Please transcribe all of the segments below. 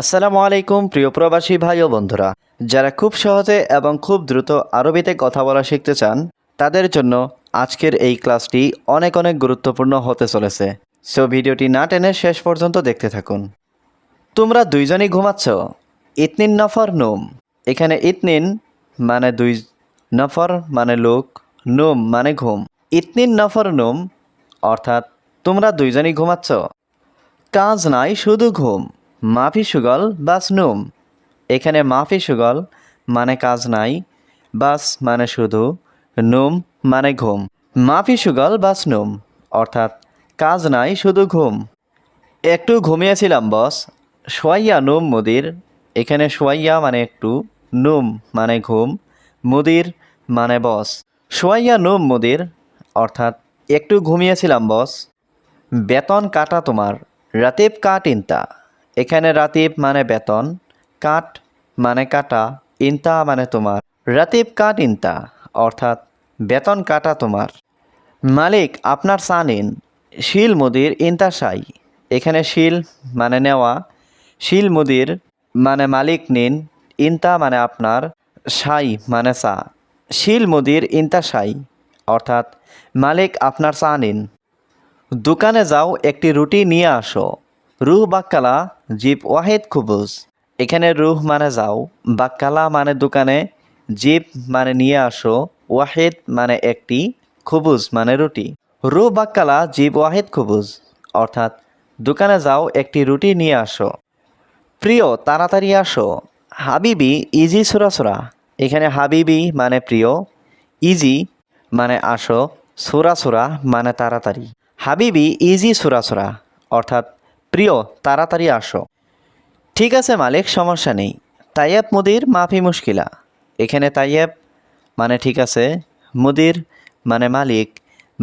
আসসালামু আলাইকুম, প্রিয় প্রবাসী ভাই ও বন্ধুরা। যারা খুব সহজে এবং খুব দ্রুত আরবিতে কথা বলা শিখতে চান, তাদের জন্য আজকের এই ক্লাসটি অনেক অনেক গুরুত্বপূর্ণ হতে চলেছে। সো ভিডিওটি না টেনে শেষ পর্যন্ত দেখতে থাকুন। তোমরা দুইজনই ঘুমাচ্ছ? ইতনিন নফর নুম। এখানে ইতনিন মানে দুই, নফর মানে লোক, নুম মানে ঘুম। ইতনিন নফর নুম অর্থাৎ তোমরা দুইজনই ঘুমাচ্ছ। কাজ নাই, শুধু ঘুম। মাফি সুগল বাস নুম এখানে মাফি সুগল মানে কাজ নাই, বাস মানে শুধু, নুম মানে ঘুম। মাফি সুগল বাস নুম অর্থাৎ কাজ নাই, শুধু ঘুম। একটু ঘুমিয়েছিলাম, বস। সোয়াইয়া নুম মুদির, এখানে সোয়াইয়া মানে একটু, নুম মানে ঘুম, মুদির মানে বস। সোয়াইয়া নুম মুদির, অর্থাৎ একটু ঘুমিয়েছিলাম, বস। বেতন কাটা তোমার, রাতিব কাট ইনতা। এখানে রাতিব মানে বেতন কাট মানে কাটা, ইনতা মানে তোমার। রাতিব কাট ইনতা, অর্থাৎ বেতন কাটা তোমার। মালিক আপনার চা নিন শিল মুদির ইনতা সাই। এখানে শিল মানে নেওয়া, শিল মুদির মানে মালিক নিন, ইনতা মানে আপনার সাই মানে চা শিল মুদির ইনতা সাই, অর্থাৎ মালিক আপনার চা নিন দোকানে যাও, একটি রুটি নিয়ে আসো। রুহ বাক্কালা জিপ ওয়াহেদ খুবুজ। এখানে রুহ মানে যাও বাক্কালা মানে দোকানে জিপ মানে নিয়ে আসো, ওয়াহেদ মানে একটি, খুবুজ মানে রুটি। রুহ বাক্কালা জিপ ওয়াহেদ খুবুজ, অর্থাৎ দোকানে যাও, একটি রুটি নিয়ে আসো। প্রিয়, তাড়াতাড়ি আসো। হাবিবি, ইজি সুরাসুরা এখানে হাবিবি মানে প্রিয়, ইজি মানে আসো সুরাসুরা মানে তাড়াতাড়ি। হাবিবি, ইজি সুরাসুরা অর্থাৎ প্রিয়, তাড়াতাড়ি আসো। ঠিক আছে মালিক, সমস্যা নেই। তাইয়েব মুদির মাফি মুশকিলা। এখানে তাইয়েব মানে ঠিক আছে, মুদির মানে মালিক,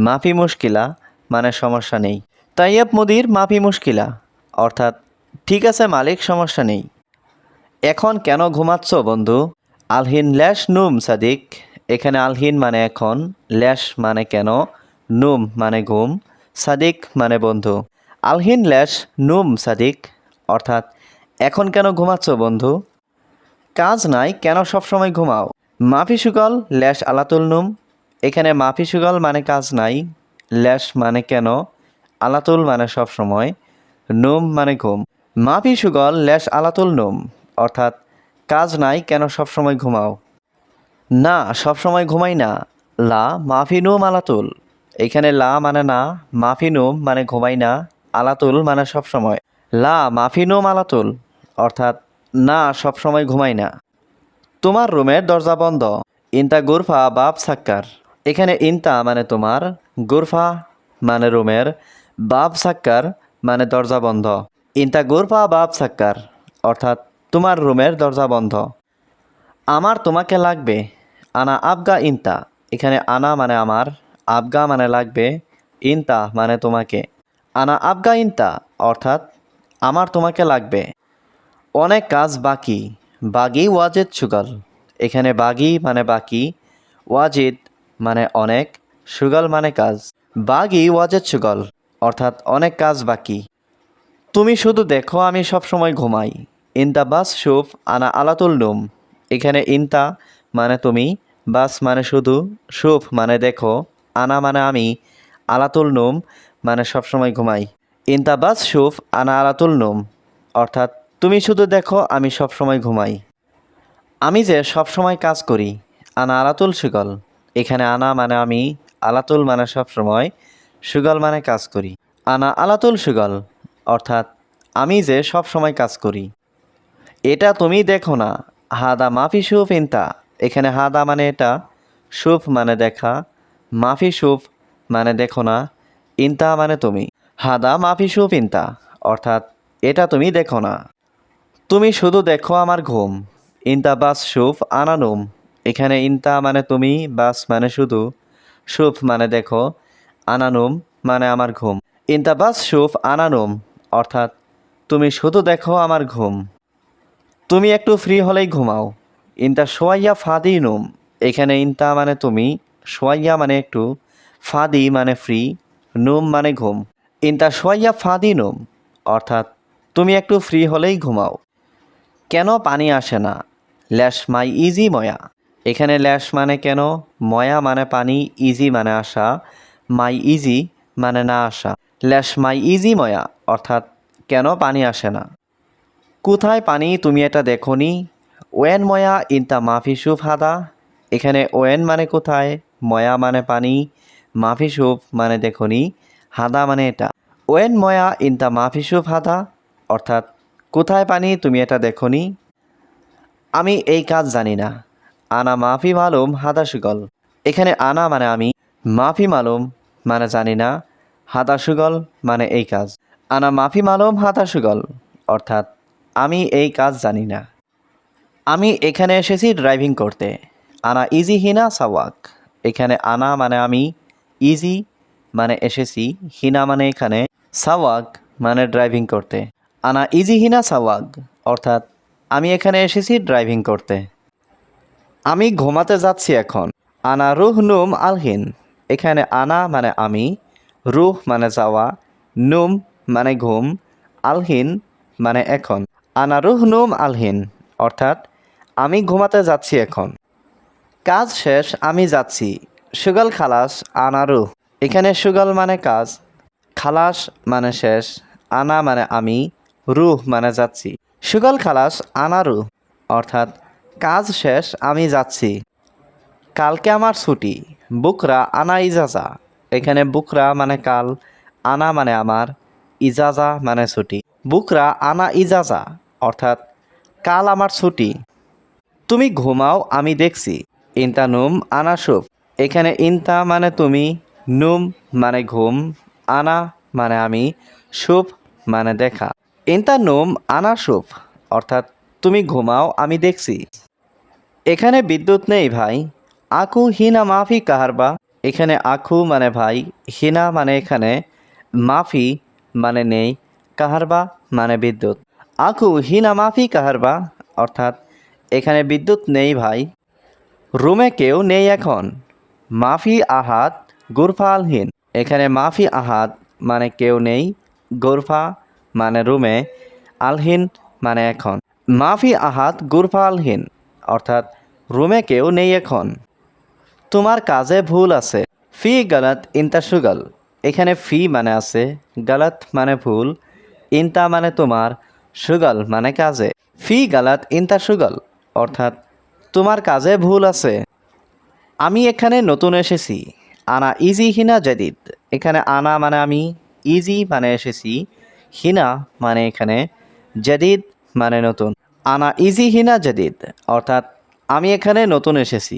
মাফি মুশকিলা মানে সমস্যা নেই। তাইয়েব মুদির মাফি মুশকিলা, অর্থাৎ ঠিক আছে মালিক, সমস্যা নেই। এখন কেন ঘুমাচ্ছ বন্ধু? আলহিন ল্যাশ নুম, সাদিক। এখানে আলহিন মানে এখন, ল্যাশ মানে কেন? নুম মানে ঘুম, সাদিক মানে বন্ধু। আলহিন ল্যাশ নুম সাদিক, অর্থাৎ এখন কেন ঘুমাচ্ছ বন্ধু? কাজ নাই, কেন সবসময় ঘুমাও? মাফি সুগল ল্যাশ আলাতুল নুম। এখানে মাফি সুগল মানে কাজ নাই, ল্যাশ মানে কেন? আলাতুল মানে সবসময়, নুম মানে ঘুম। মাফি সুগল ল্যাশ আলাতুল নুম, অর্থাৎ কাজ নাই, কেন সবসময় ঘুমাও? না, সবসময় ঘুমাই না। লা, মাফি নুম আলাতুল। এখানে লা মানে না, মাফি নুম মানে ঘুমাই না। আলাতুল মানে সবসময় লা মাফি নুম আলাতুল অর্থাৎ না সবসময় ঘুমাই না। তোমার রুমের দরজা বন্ধ, ইনতা গুরফা বাপ সাক্কার। এখানে ইনতা মানে তোমার, গুরফা মানে রুমের বাপ সাক্কার মানে দরজা বন্ধ। ইনতা গুরফা বাপ সাক্কার, অর্থাৎ তোমার রুমের দরজা বন্ধ। আমার তোমাকে লাগবে, আনা আবগা ইনতা। এখানে আনা মানে আমার, আবগা মানে লাগবে, ইনতা মানে তোমাকে। আনা আবগা ইনতা অর্থাৎ আমার তোমাকে লাগবে। অনেক কাজ বাকি, বাগি ওয়াজেদ সুগল। এখানে বাগি মানে বাকি, ওয়াজিদ মানে অনেক, সুগল মানে কাজ। বাগি ওয়াজেদ সুগল, অর্থাৎ অনেক কাজ বাকি। তুমি শুধু দেখো আমি সবসময় ঘুমাই। ইনতা বাস শুফ আনা আলাতুল নুম। এখানে ইনতা মানে তুমি, বাস মানে শুধু শুফ মানে দেখো, আনা মানে আমি, আলাতুল নুম মানে সবসময় ঘুমাই। ইনতা বাস শুফ আনা আলাতুল নুম। অর্থাৎ, তুমি শুধু দেখো, আমি সবসময় ঘুমাই। আমি যে সবসময় কাজ করি, আনা আলাতুল সুগল। এখানে আনা মানে আমি, আলাতুল মানে সবসময়, সুগল মানে কাজ করি। আনা আলাতুল সুগল, অর্থাৎ, আমি যে সবসময় কাজ করি। এটা তুমি দেখো না। হাদা মাফি সুফ ইনতা। এখানে হাদা মানে এটা, সুফ মানে দেখা। মাফি সুফ মানে দেখো না। ইনতা মানে তুমি। হাদা মাফি সুফ ইনতা অর্থাৎ, এটা তুমি দেখো না। তুমি শুধু দেখো আমার ঘুম। ইনতা বাস সুফ আনানুম এখানে ইনতা মানে তুমি, বাস মানে শুধু। সুফ মানে দেখো আনানুম মানে আমার ঘুম। ইনতা বাস সুফ আনানুম অর্থাৎ, তুমি শুধু দেখো আমার ঘুম। তুমি একটু ফ্রি হলেই ঘুমাও। ইনতা সোয়াইয়া ফাদি নুম। এখানে ইনতা মানে তুমি, সোয়াইয়া মানে একটু, ফাদি মানে ফ্রি। নুম মানে ঘুম। ইনতা সোয়াইয়া ফাদি নুম, অর্থাৎ তুমি একটু ফ্রি হলেই ঘুমাও। কেন পানি আসে না? ল্যাশ মাই ইজি ময়া। এখানে ল্যাশ মানে কেন? ময়া মানে পানি, ইজি মানে আসা। মাই ইজি মানে না আসা। ল্যাশ মাই ইজি ময়া, অর্থাৎ কেন পানি আসে না? কোথায় পানি তুমি এটা দেখনি? ওয়েন ময়া ইনতা মাফি সুফ হাদা এখানে ওয়েন মানে কোথায়? ময়া মানে পানি মাফি সুফ মানে দেখনি, হাদা মানে এটা। ওয়েন ময়া ইনতা মাফি সুফ হাদা, অর্থাৎ কোথায় পানি তুমি এটা দেখনি? আমি এই কাজ জানি না। আনা মাফি মালুম হাদা সুগল। এখানে আনা মানে আমি, মাফি মালুম মানে জানি না, হাদা সুগল মানে এই কাজ। আনা মাফি মালুম হাদা সুগল, অর্থাৎ আমি এই কাজ জানি না। আমি এখানে এসেছি ড্রাইভিং করতে। আনা ইজি হিনা সাওয়াক। এখানে আনা মানে আমি ইজি মানে এসেছি হিনা মানে এখানে সাওয়াগ মানে ড্রাইভিং করতে। আনা ইজি হিনা সাওয়াগ অর্থাৎ আমি এখানে এসেছি ড্রাইভিং করতে। আমি ঘুমাতে যাচ্ছি এখন। আনা রুহ নুম আলহিন। এখানে আনা মানে আমি, রুহ মানে যাওয়া, নুম মানে ঘুম, আলহিন মানে এখন। আনা রুহ নুম আলহিন, অর্থাৎ আমি ঘুমাতে যাচ্ছি এখন। কাজ শেষ, আমি যাচ্ছি। সুগল খালাস, আনারু। এখানে সুগল মানে কাজ, খালাস মানে শেষ, আনা মানে আমি, রুহ মানে যাচ্ছি। সুগল খালাস, আনারু, অর্থাৎ কাজ শেষ, আমি যাচ্ছি। কালকে আমার ছুটি, বুকরা আনা ইজাজা। এখানে বুকরা মানে কাল, আনা মানে আমার, ইজাজা মানে ছুটি। বুকরা আনা ইজাজা, অর্থাৎ কাল আমার ছুটি। তুমি ঘুমাও, আমি দেখছি। ইনতা নুম আনা সুপ এখানে ইনতা মানে তুমি, নুম মানে ঘুম, আনা মানে আমি সুপ মানে দেখা। ইনতা, নুম, আনা সুপ অর্থাৎ তুমি ঘুমাও, আমি দেখছি। এখানে বিদ্যুৎ নেই ভাই। আকু, হিনা, মাফি কাহারবা এখানে আখু মানে ভাই, হিনা মানে এখানে, মাফি মানে নেই কাহারবা মানে বিদ্যুৎ। আখু হিনা, মাফি কাহারবা অর্থাৎ এখানে বিদ্যুৎ নেই ভাই। রুমে কেউ নেই এখন। মাফি আহাত গুরফালহীন। এখানে মাফি আহাত মানে কেউ নেই, গোরফা মানে রুমে, আলহীন মানে এখন। মাফি আহাত গুরফা আলহীন অর্থাৎ রুমে কেউ নেই এখন। তোমার কাজে ভুল আছে। ফি গালাত ইনতা সুগল। এখানে ফি মানে আছে, গালাত মানে ভুল। ইনতা মানে তোমার, সুগল মানে কাজে। ফি গালাত ইনতা সুগল, অর্থাৎ তোমার কাজে ভুল আছে। আমি এখানে নতুন এসেছি। আনা ইজি হিনা জাদিদ। এখানে আনা মানে আমি ইজি মানে এসেছি। হিনা মানে এখানে জাদিদ মানে নতুন। আনা ইজি হিনা জাদিদ। অর্থাৎ আমি এখানে নতুন এসেছি।